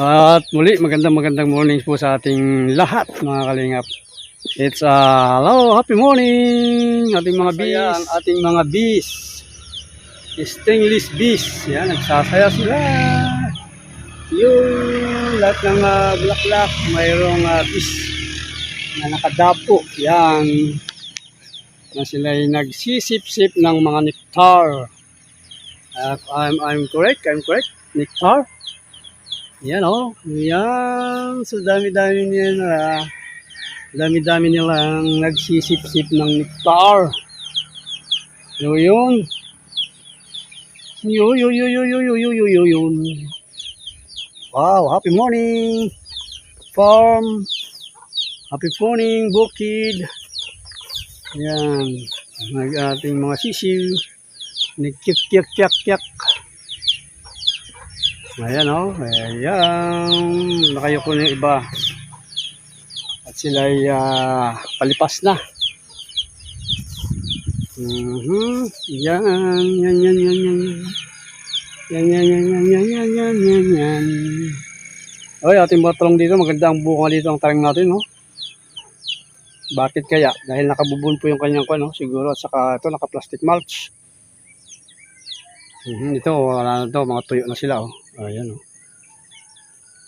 At muli, magandang magandang morning po sa ating lahat mga kalingap. It's a hello, happy morning ating mga bees. ang ating mga bees. Stainless bees. Yan, nagsasaya sila. Yung lahat ng uh, bulaklak, mayroong uh, bees na nakadapo. Yan. Na sila ay nagsisip-sip ng mga nectar. If I'm, I'm correct, I'm correct. Nectar. Yan oh. Yan. So dami-dami nila. Dami-dami nilang nagsisip-sip ng nectar. Yo yun. Yo yo yo yo yo yo yo yo yo yun. Wow, happy morning. Farm. Happy morning, bukid. Yan. Nag ating mga sisiw. Nagkik-kik-kik-kik. Ayan o. Oh. Ayan. Nakayoko na yung iba. At sila ay ah, palipas na. Mhm. Yan. Yan, yan, yan, yan. Yan, yan, yan, yan, yan, yan, yan, yan, yan. Oy, ating batong dito. Maganda ang bunga dito ang taring natin, no? Bakit kaya? Dahil nakabubon po yung kanyang kwan, no? Siguro. At saka ito, naka-plastic mulch. Mhm, ito, wala na to. Mga tuyo na sila, oh. Ayan, oh.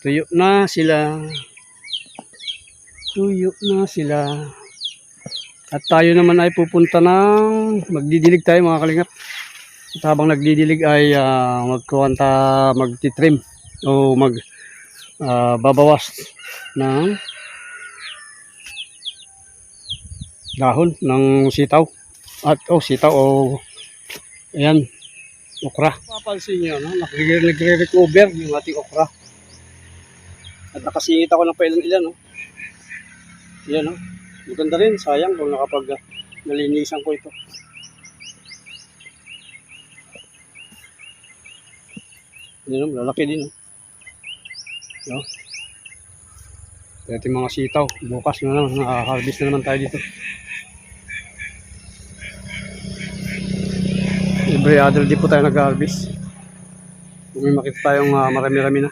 Tuyo na sila. Tuyo na sila. At tayo naman ay pupunta ng magdidilig tayo mga kalingap. At habang nagdidilig ay uh, magkuwanta, magtitrim o mag ah, babawas ng dahon ng sitaw. At oh, sitaw o ayan, okra. Papansin nyo, no? Nagre- nagre-recover yung ating okra. At nakasingit ako ng pailan-ilan, no? Yan, no? Maganda rin, sayang kung nakapag uh, nalinisan ko ito. Yan, no? lalaki din, no? No? Ito mga sitaw. Bukas na naman, nakaka-harvest na naman tayo dito. Every other day po tayo nag-harvest. May makita tayong ah, marami-rami na.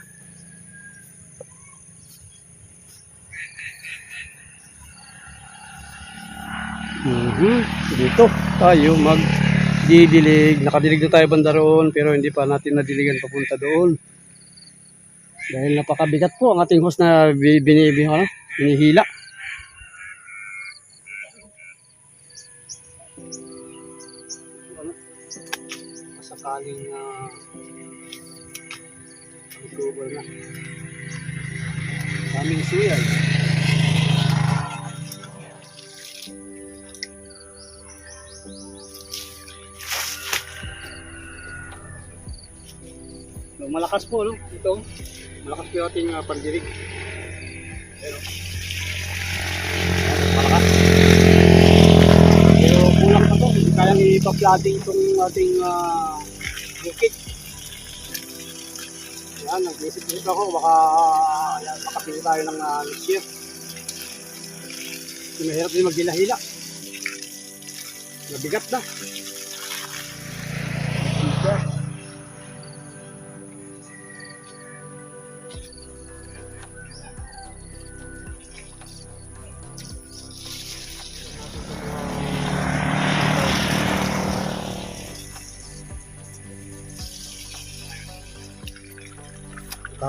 Mhm. Dito tayo magdidilig. Nakadilig na tayo banda roon pero hindi pa natin nadiligan papunta doon. Dahil napakabigat po ang ating host na bi- binibi, ano, binihila. Masakaling na October na. Daming suyay. So, malakas po, no? Ito. Malakas po yung ating uh, pandirig. Pero, malakas. Pero kulang pa to. Hindi kayang ipa-flooding itong ating uh, bukit. Yan, nag-isip-isip ako. Baka uh, makapili tayo ng uh, next year. Mahirap din maghila-hila. Nabigat na.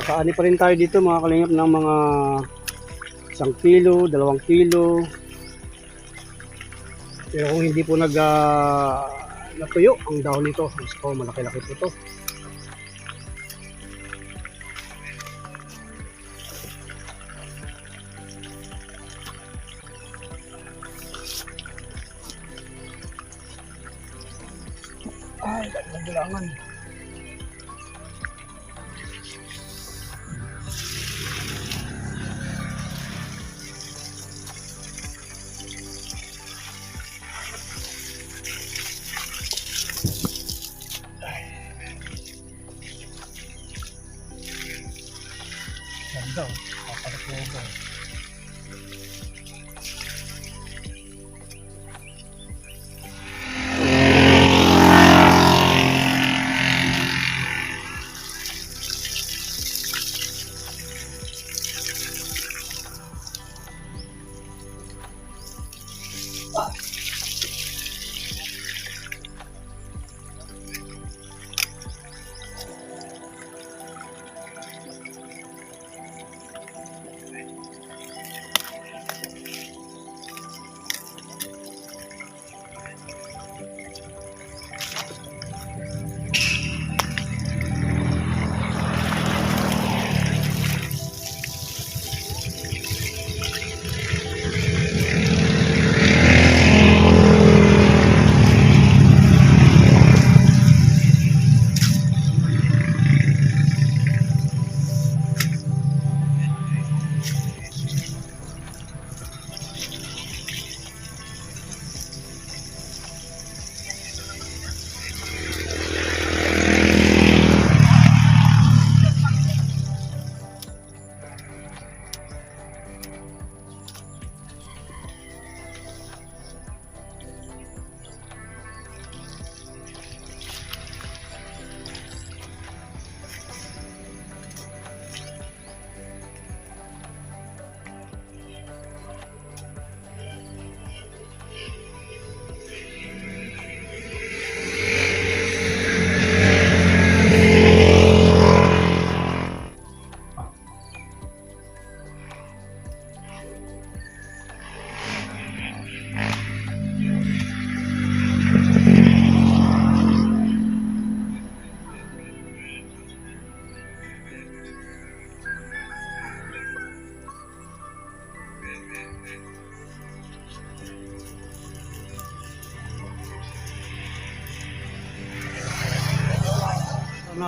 Kakaani pa rin tayo dito mga kalingap ng mga isang kilo, dalawang kilo. Pero kung hindi po nag ah, natuyo ang dahon nito, mas po malaki-laki po to. Ay, nagbulangan.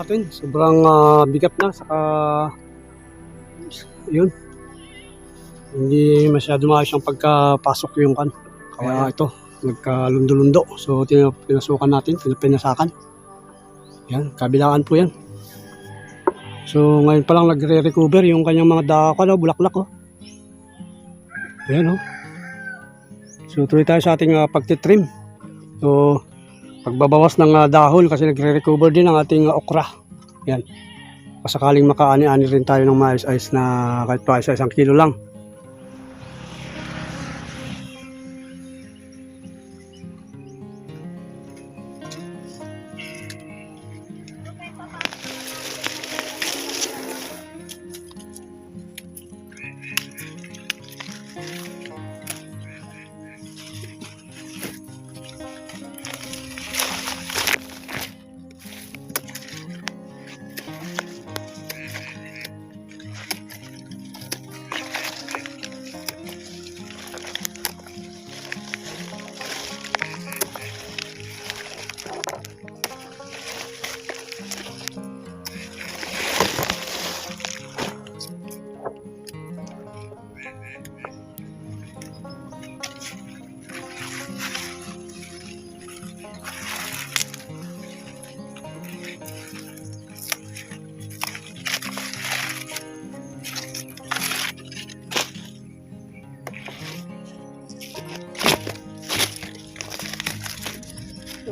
Natin. Sobrang ah, bigat na. Saka, yun. Hindi masyado maayos ang pagkapasok yung kan. Kaya ito, nagkalundo-lundo. So, pinasukan natin, pinapinasakan. Yan, kabilaan po yan. So, ngayon pa lang nagre-recover yung kanyang mga dako, no, bulaklak, oh. Ayan, oh. So, tuloy tayo sa ating ah, pagtitrim. So, pagbabawas ng ah, dahon kasi nagre-recover din ang ating ah, okra. Yan. Pasakaling makaani-ani rin tayo ng mais-ayos na kahit pa isa isang kilo lang.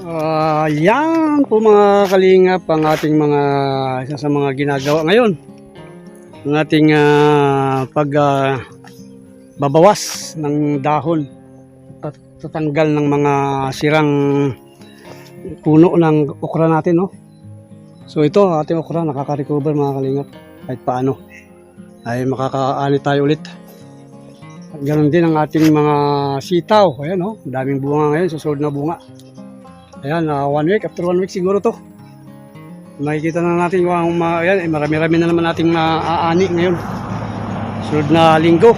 Ah, yan po mga kalingap ang ating mga isa sa mga ginagawa ngayon. Ang ating ah, pag ah, babawas ng dahon at tatanggal ng mga sirang puno ng okra natin, no? So ito, ating okra nakaka-recover mga kalingap kahit paano. Ay makakaani tayo ulit. At ganoon din ang ating mga sitaw. Ayan, no? Daming bunga ngayon, susunod na bunga. Ayan, ah, one week, after one week siguro to. Makikita na natin kung ang mga, ayan, eh, marami-rami na naman nating maaani ngayon. Sunod na linggo.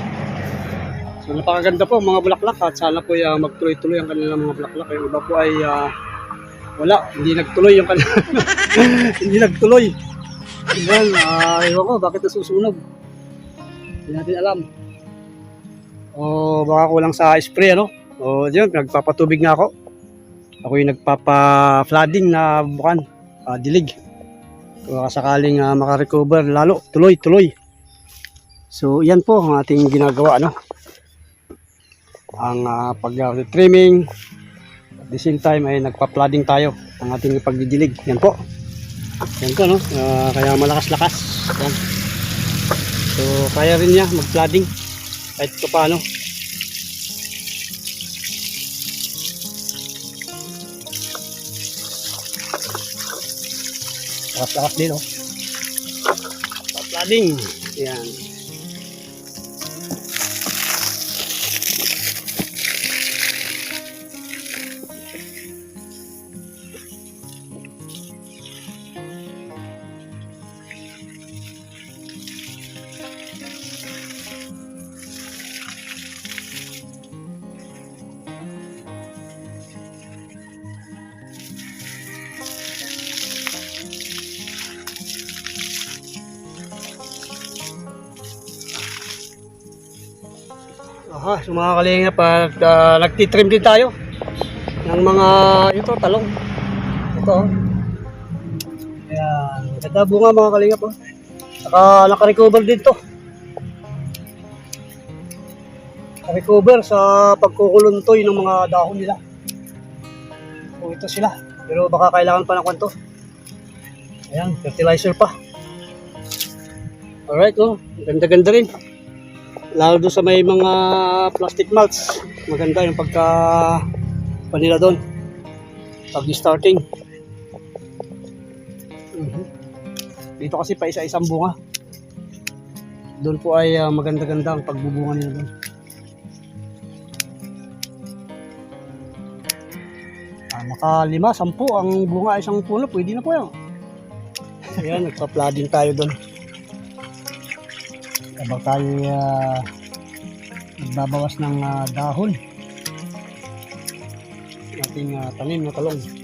So napakaganda po mga bulaklak at sana po uh, magtuloy-tuloy ang kanilang mga bulaklak. Yung iba po ay ah, wala, hindi nagtuloy yung kanilang, hindi nagtuloy. Ayan, uh, ewan ko, bakit nasusunog? Hindi natin alam. O baka kulang sa spray, ano? O yun, nagpapatubig nga ako. Ako yung nagpapa-flooding na bukan, ah, dilig. Kung sakaling uh, makarecover, lalo, tuloy, tuloy. So, yan po ang ating ginagawa, no? Ang ah, pag-trimming, at the same time ay nagpa-flooding tayo ang ating pagdidilig. Yan po. Yan po, no? Ah, kaya malakas-lakas. Yan. So, kaya rin niya mag-flooding kahit pa paano. Lakas-lakas din, oh. Flooding. Yan. Aha, so mga kalingap, at uh, nagtitrim din tayo ng mga, ito, talong. Ito, oh. Ayan, ganda bunga mga kalingap, oh. Saka nakarecover din to. Nakarecover sa pagkukuluntoy ng mga dahon nila. So ito sila, pero baka kailangan pa ng kwanto. Ayan, fertilizer pa. Alright, oh, ganda-ganda rin lalo doon sa may mga plastic mulch maganda yung pagka panila doon. Pag starting. Mhm. dito kasi pa isa-isang bunga. Doon po ay ah, maganda-ganda ang pagbubunga nila doon. Ah, maka lima, sampu. Ang bunga isang puno pwede na po yan. Ayan nagpa-flooding tayo doon habang tayo uh, nagbabawas ng ah, dahon. Ating ah, tanim na talong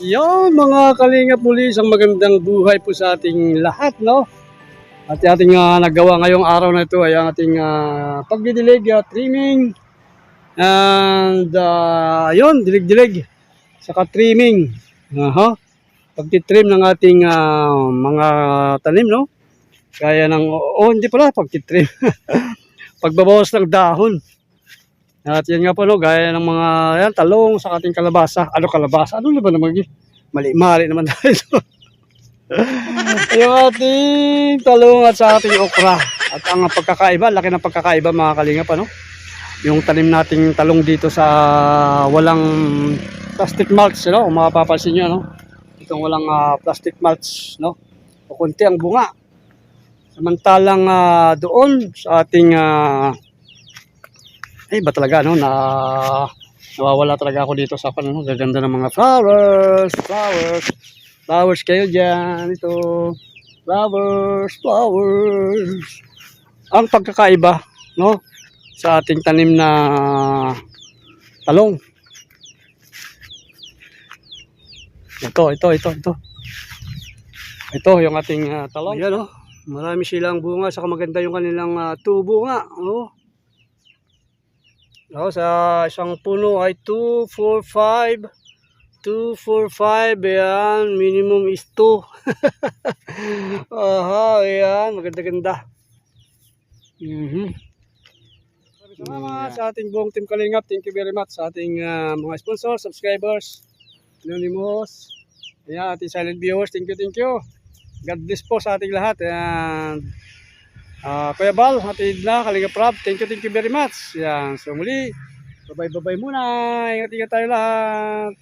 Yun mga kalinga pulis, ang magandang buhay po sa ating lahat, no? At ating ah, nagawa ngayong araw na ito ay ang ating uh, pagdidilig, ah, trimming, and uh, yun, dilig-dilig, saka trimming. Aha. Pagtitrim ng ating ah, mga tanim, no? Kaya ng, oh, hindi pala, pagtitrim. Pagbabawas ng dahon. At yan nga po, no, gaya ng mga yan, talong sa ating kalabasa. Ano kalabasa? Ano na ba naman? Mali-mali naman tayo. yung ating talong at sa ating okra. At ang pagkakaiba, laki ng pagkakaiba mga kalinga pa, no? Yung tanim nating talong dito sa walang plastic mulch, no? Kung mapapansin nyo, no? Itong walang ah, plastic mulch, no? O kunti ang bunga. Samantalang ah, doon sa ating ah, ay ba talaga no na nawawala talaga ako dito sa ano gaganda ng mga flowers flowers. Flowers kayo diyan ito. Flowers flowers. Ang pagkakaiba no sa ating tanim na talong. Ito ito ito ito. Ito yung ating ah, talong. Ayan oh marami silang bunga saka maganda yung kanilang ah, tubo nga oh No, sa isang puno ay 2, 4, 5. 2, 4, 5. Ayan. Minimum is 2. Aha, ayan. Maganda-ganda. Mhm. Salamat sa ating buong team Kalingap. Thank you very much sa ating ah, mga sponsors, subscribers, anonymous, ayan, ating silent viewers. Thank you, thank you. God bless po sa ating lahat. And Ah, Kuya Bal, hatid na, Kalinga Prab. Thank you, thank you very much. Yan, so muli, babay-babay muna. Ingat-ingat tayo lahat.